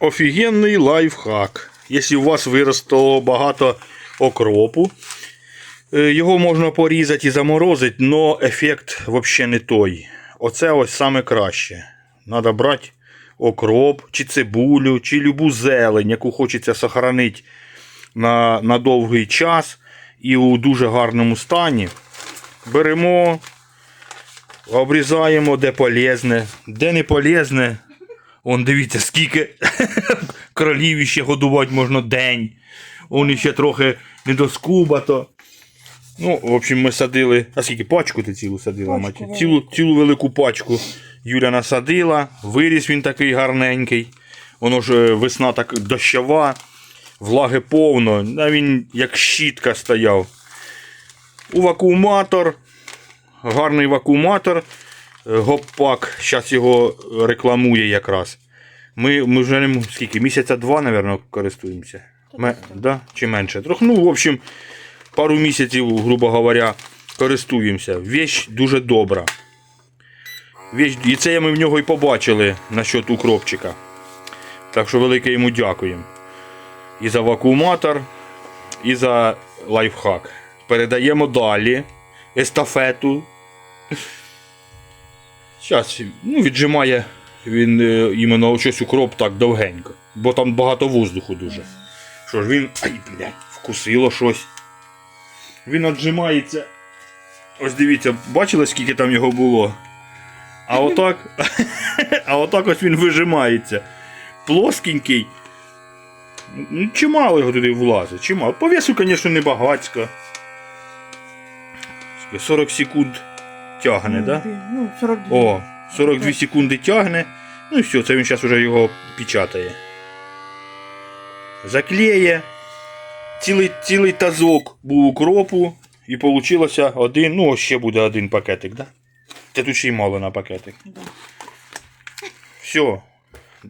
офігенний лайфхак. Якщо у вас виросло багато окропу, е, його можна порізати і заморозити, але ефект взагалі не той. Оце ось саме краще. Треба брати окроп, чи цибулю, чи любу зелень, яку хочеться сохранити на, на довгий час і у дуже гарному стані. Беремо, обрізаємо де полезне, де не полезне. Он дивіться, скільки кролів іще годувати можна день. Он іще трохи недоскубато. Ну, в общем, ми садили. А скільки пачку ти цілу садила, Пачку Маті? Цілу, цілу велику пачку Юля насадила. Виріс він такий гарненький. Воно ж е, весна так дощова, влаги повно. А він як щітка стояв. У вакууматор. Гарний вакууматор. Е, Гоппак. Зараз його рекламує якраз. Ми, ми вже ним скільки? Місяця два, мабуть, користуємося. Ме, да? Чи менше? Трохи. Ну, в общем, пару місяців, грубо говоря, користуємося. Вещь дуже добра. Вещь, і це ми в нього і побачили насчет укропчика. Так що велике йому дякуємо. І за вакууматор, і за лайфхак. Передаємо далі естафету. Зараз ну, віджимає він е, іменно щось укроп так довгенько. Бо там багато воздуху дуже. Що ж він. Ай, блядь, вкусило щось. Він отжимається. Ось дивіться, бачили, скільки там його було? А отак. а отак ось він вижимається. Плоскенький. Ну, чимало його туди влазить, чимало. По весу, звісно, не багацько. 40 секунд тягне, так? Да? Ну, 42. О, 42 секунди тягне. Ну і все, це він зараз вже його печатає. Заклеє. Цілий, цілий тазок був укропу. І вийшло один, ну ще буде один пакетик, да? Це тут ще й мало на пакетик. Да. Все.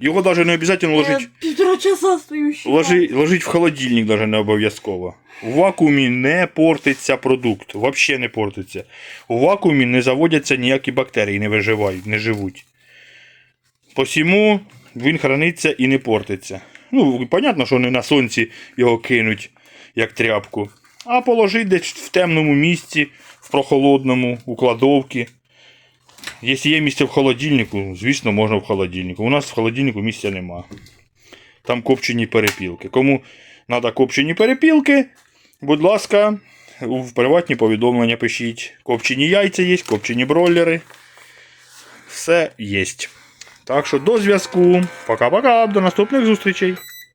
Його навіть не обов'язково ложить. Я півтора часа стою ще. Ложи, ложить в холодильник навіть не обов'язково. У вакуумі не портиться продукт. Взагалі не портиться. У вакуумі не заводяться ніякі бактерії, не виживають, не живуть. Посіму він храниться і не портиться. Ну, понятно, що не на сонці його кинуть, як тряпку. А положить десь в темному місці, в прохолодному, у кладовці. Якщо є місце в холодильнику, звісно, можна в холодильнику. У нас в холодильнику місця нема. Там копчені перепілки. Кому треба копчені перепілки, будь ласка, в приватні повідомлення пишіть. Копчені яйця є, копчені бройлери. Все є. Так що до зв'язку. Пока-пока, до наступних зустрічей.